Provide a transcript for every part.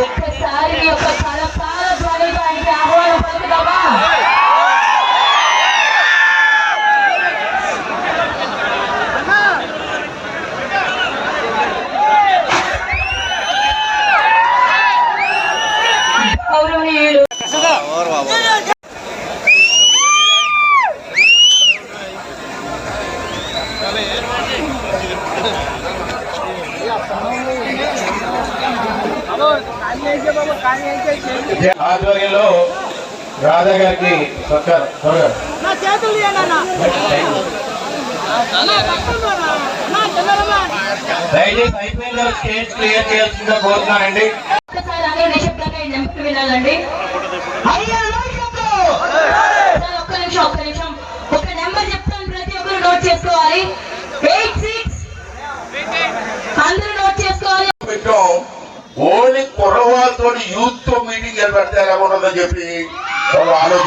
ఒక్కసారి ఆధ్వర్యంలో రాధా గారికి. దయచేసి అయిపోయిన స్టేజ్ క్లియర్ చేయాల్సిందిగా కోరుతున్నానండి. నిశ్శబ్దంగా వినాలండి ఒక్క నిమిషం ఒక్క నిమిషం ఒక నెంబర్ చెప్తాను ప్రతి ఒక్కరు నోట్ చేసుకోవాలి ఎయిట్ సిక్స్ అందరూ నోట్ చేసుకోవాలి పెట్టాం ఓన్లీ కుర్రవాళ్ళతో యూత్తో మీటింగ్ పెడితే ఎలా ఉంటుందని చెప్పి వాళ్ళు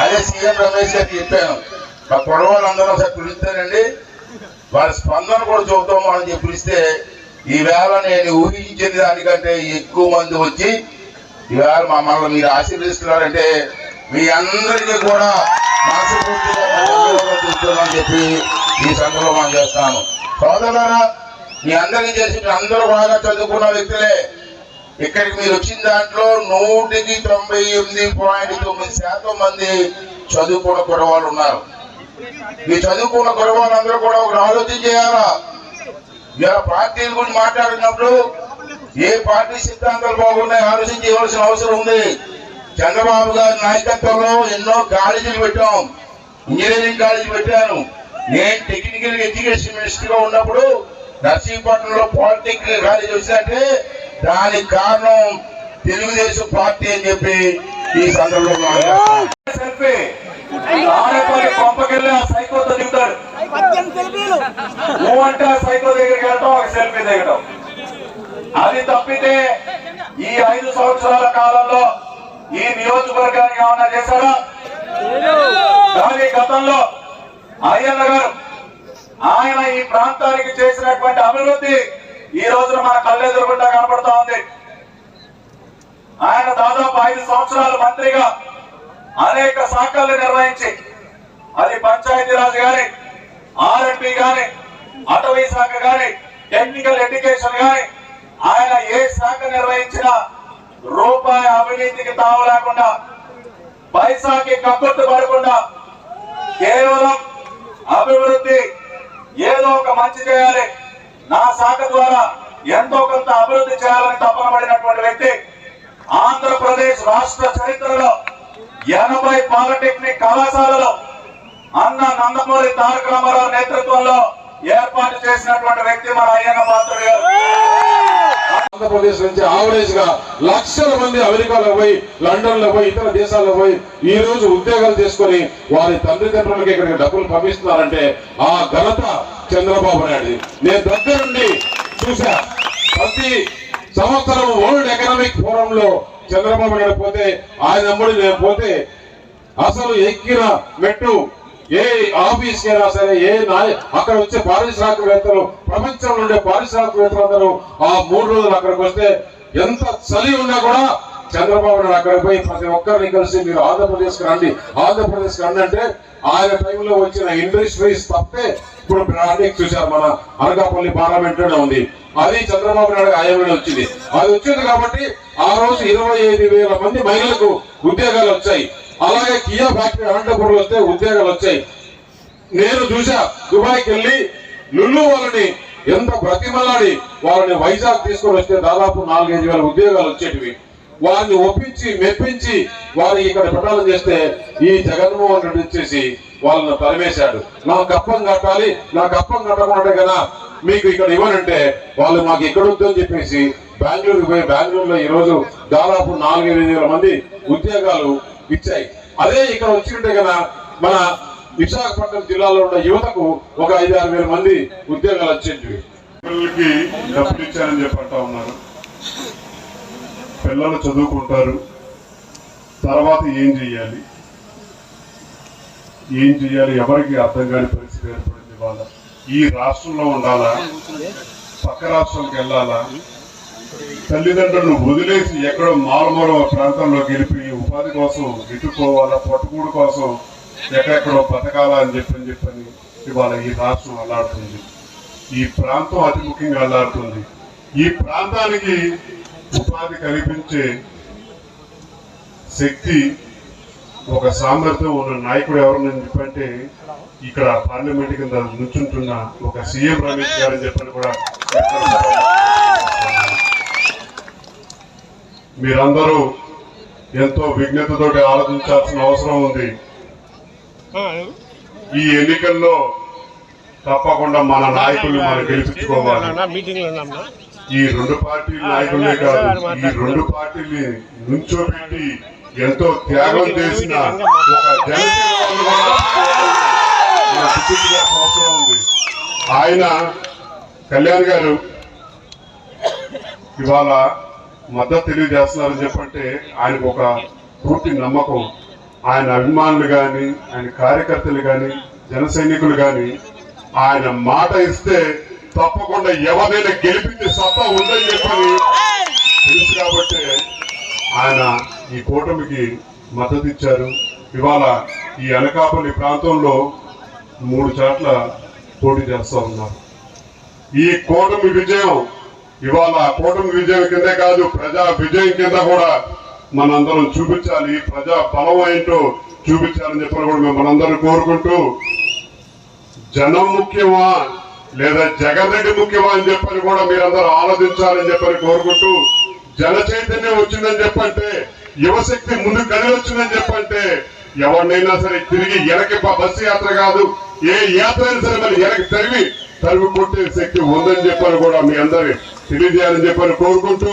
అదే సీఎం రమేష్ గారికి చెప్పాను. మా కుర్రవాళ్ళందరూ ఒకసారి పిలుస్తానండి వాళ్ళ స్పందన కూడా చూద్దాం అని చెప్పి పిలిస్తే ఈవేళ నేను ఊహించిన దానికంటే ఎక్కువ మంది వచ్చి ఈవేళ మమ్మల్ని మీరు ఆశీర్వదిస్తున్నారంటే మీ అందరికీ కూడా మనస్ఫూర్తిగా చెప్పి ఈ సందర్భంలో మనం చేస్తాను సోదరులారా మీ అందరికీ చేసి అందరూ బాగా చదువుకున్న వ్యక్తులే ఇక్కడికి మీరు వచ్చిన దాంట్లో నూటికి తొంభై ఎనిమిది పాయింట్ తొమ్మిది శాతం మంది చదువుకున్న కురవాళ్ళు ఉన్నారు. ఈ చదువుకున్న కురవాళ్ళందరూ కూడా ఒక ఆలోచన చేయాలా? ఇలా పార్టీల గురించి మాట్లాడినప్పుడు ఏ పార్టీ సిద్ధాంతాలు బాగున్నాయి ఆలోచన చేయవలసిన అవసరం ఉంది. చంద్రబాబు గారి నాయకత్వంలో ఎన్నో కాలేజీలు పెట్టాం. ఇంజనీరింగ్ కాలేజీ పెట్టాను. నేను టెక్నికల్ ఎడ్యుకేషన్ మినిస్టర్గా ఉన్నప్పుడు నర్సీపట్నంలో పాలిటెక్నిక్ కాలేజీ వచ్చిందంటే దానికి కారణం తెలుగుదేశం పార్టీ అని చెప్పి ఈ సందర్భంలో పంపకెళ్ళి ఆ సైకోతో దిగుతాడు. ఆ సైకో దగ్గరికి వెళ్ళటం ఒక సెల్ఫీ దిగటం. అది తప్పితే ఈ ఐదు సంవత్సరాల కాలంలో ఈ నియోజకవర్గానికి ఏమన్నా చేశారా? కానీ గతంలో అయ్యన్న గారు ఆయన ఈ ప్రాంతానికి చేసినటువంటి అభివృద్ధి ఈ రోజున మన కళ్ళెదురుగుండా కనపడతా ఉంది. ఆయన దాదాపు ఐదు సంవత్సరాలు మంత్రిగా అనేక శాఖలు నిర్వహించి అది పంచాయతీరాజ్ గాని ఆర్ఎంపీ గాని అటవీ శాఖ గాని టెక్నికల్ ఎడ్యుకేషన్ గాని ఆయన ఏ శాఖ నిర్వహించిన రూపాయి అవినీతికి తావు లేకుండా పైసాకి కక్కుర్తి పడకుండా కేవలం అభివృద్ధి ఏదో ఒక మంచి చేయాలి. నా శాఖ ద్వారా ఎంతో కొంత అభివృద్ధి చేయాలని తపన పడినటువంటి వ్యక్తి ఆంధ్రప్రదేశ్ రాష్ట్ర చరిత్రలో ఎనభై పాలిటెక్నిక్ కళాశాలలో అన్న నందమూరి తారక రామారావు నేతృత్వంలో ఏర్పాటు చేసినటువంటి వ్యక్తి మన అయ్యన్న పాత్రుడు గారు. ఆంధ్రప్రదేశ్ నుంచి ఆవరేజ్గా లక్షల మంది అమెరికాలో పోయి లండన్లో పోయి ఇతర దేశాల్లో పోయి ఈ రోజు ఉద్యోగాలు చేసుకొని వారి తల్లిదండ్రులకి ఇక్కడికి డబ్బులు పంపిస్తున్నారంటే ఆ ఘనత చంద్రబాబు నాయుడు నేను దగ్గరుండి చూసా ప్రతి సంవత్సరం వరల్డ్ ఎకనామిక్ ఫోరం లో చంద్రబాబు నాయుడు పోతే ఆయన అమ్ముడు నేను పోతే అసలు ఎక్కిన మెట్టు ఏ ఆఫీస్ అయినా సరే ఏ నాయ అక్కడ వచ్చే పారిశ్రామికవేత్తలు ప్రపంచంలో ఉండే పారిశ్రామికవేత్తలందరూ ఆ మూడు రోజులు అక్కడికి వస్తే ఎంత చలి ఉన్నా కూడా చంద్రబాబు నాయుడు అక్కడికి పోయి ప్రతి ఒక్కరిని కలిసి మీరు ఆంధ్రప్రదేశ్కి రండి ఆంధ్రప్రదేశ్కి రండి అంటే ఆయన టైంలో వచ్చిన ఇండస్ట్రీస్ తప్పే. ఇప్పుడు ప్రాజెక్ట్ చూశారు మన అనకాపల్లి పార్లమెంట్లోనే ఉంది. అది చంద్రబాబు నాయుడు ఆయనలో వచ్చింది. అది వచ్చింది కాబట్టి ఆ రోజు ఇరవై ఐదు వేల మంది మహిళలకు ఉద్యోగాలు వచ్చాయి. అలాగే కియా ఫ్యాక్టరీ అనంతపురం వస్తే ఉద్యోగాలు వచ్చాయి. నేను చూసా దుబాయ్కి వెళ్ళి లుల్లు వాళ్ళని ఎంత బ్రతిమలాడి వాళ్ళని వైజాగ్ తీసుకొని వస్తే దాదాపు నాలుగైదు వేల ఉద్యోగాలు వచ్చేటివి. వారిని ఒప్పించి మెప్పించి వారికి ఇక్కడ పెట్టాలని చేస్తే ఈ జగన్మోహన్ రెడ్డి వచ్చేసి వాళ్ళని తరిమేశాడు. నా కప్పం కట్టాలి నా కప్పం కట్టకుండా కదా మీకు ఇక్కడ ఇవ్వనంటే వాళ్ళు మాకు ఇక్కడ వద్దని చెప్పేసి బెంగళూరుకి పోయి బెంగళూరులో ఈ రోజు దాదాపు నాలుగైదు వేల మంది ఉద్యోగాలు ఇచ్చాయి. అదే ఇక్కడ వచ్చింటే కదా మన విశాఖపట్నం జిల్లాలో ఉన్న యువతకు ఒక ఐదు ఆరు వేల మంది ఉద్యోగాలు వచ్చేటివి పిల్లలకి డబ్బులు ఇచ్చారని చెప్పంటా ఉన్నారు. పిల్లలు చదువుకుంటారు. తర్వాత ఏం చెయ్యాలి? ఏం చేయాలి ఎవరికి అర్థం కాని పరిస్థితి ఏర్పడింది వాళ్ళ? ఈ రాష్ట్రంలో ఉండాలా? పక్క రాష్ట్రంకి వెళ్ళాలా? తల్లిదండ్రులను వదిలేసి ఎక్కడో మారుమూల ప్రాంతంలో గెలిపి ఉపాధి కోసం ఎత్తుకోవాలా పట్టుకూడు కోసం ఎక్కడెక్కడో బతకాలా అని చెప్పని చెప్పని ఇవాళ ఈ రాష్ట్రం అల్లాడుతుంది. ఈ ప్రాంతం అతి ముఖ్యంగా అల్లాడుతుంది. ఈ ప్రాంతానికి ఉపాధి కల్పించే శక్తి ఒక సామర్థ్యం ఉన్న నాయకుడు ఎవరని చెప్పంటే ఇక్కడ పార్లమెంట్ కింద నుంచుంటున్న ఒక సీఎం రమేష్ గారు అని చెప్పని కూడా మీరందరూ ఎంతో విజ్ఞతతోటి ఆలోచించాల్సిన అవసరం ఉంది. ఈ ఎన్నికల్లో తప్పకుండా మన నాయకులు మనం గెలిపించుకోవాలి. ఈ రెండు పార్టీల నాయకులే కాదు ఈ రెండు పార్టీని నుంచోబెట్టి ఎంతో త్యాగం చేసిన అవసరం ఉంది. ఆయన కళ్యాణ్ గారు ఇవాళ మద్దతు తెలియజేస్తున్నారని చెప్పంటే ఆయనకు ఒక పూర్తి నమ్మకం. ఆయన అభిమానులు కానీ ఆయన కార్యకర్తలు కానీ జన సైనికులు గాని ఆయన మాట ఇస్తే తప్పకుండా ఎవరైనా గెలిపించే సత్తా ఉందని చెప్పని తెలుసు కాబట్టి ఆయన ఈ కూటమికి మద్దతు ఇచ్చారు. ఇవాళ ఈ అనకాపల్లి ప్రాంతంలో మూడు చోట్ల పోటీ చేస్తా ఉన్నారు. ఈ కూటమి విజయం ఇవాళ కూటమి విజయం కిందే కాదు ప్రజా విజయం కింద కూడా మనందరం చూపించాలి. ప్రజా బలం ఏంటో చూపించాలని చెప్పని కూడా మిమ్మల్ని కోరుకుంటూ జనం ముఖ్యమా లేదా జగన్ రెడ్డి ముఖ్యమా అని చెప్పని కూడా మీరందరూ ఆలోచించాలని చెప్పని కోరుకుంటూ జన చైతన్యం వచ్చిందని చెప్పంటే యువశక్తి ముందు కదిలి వచ్చిందని చెప్పంటే ఎవరినైనా సరే తిరిగి వెనక బస్సు యాత్ర కాదు ఏ యాత్ర అయినా సరే మరి వెనక్కి తరిమి తలుపు కొట్టే శక్తి ఉందని చెప్పని కూడా మీ అందరి తెలియజేయాలని చెప్పని కోరుకుంటూ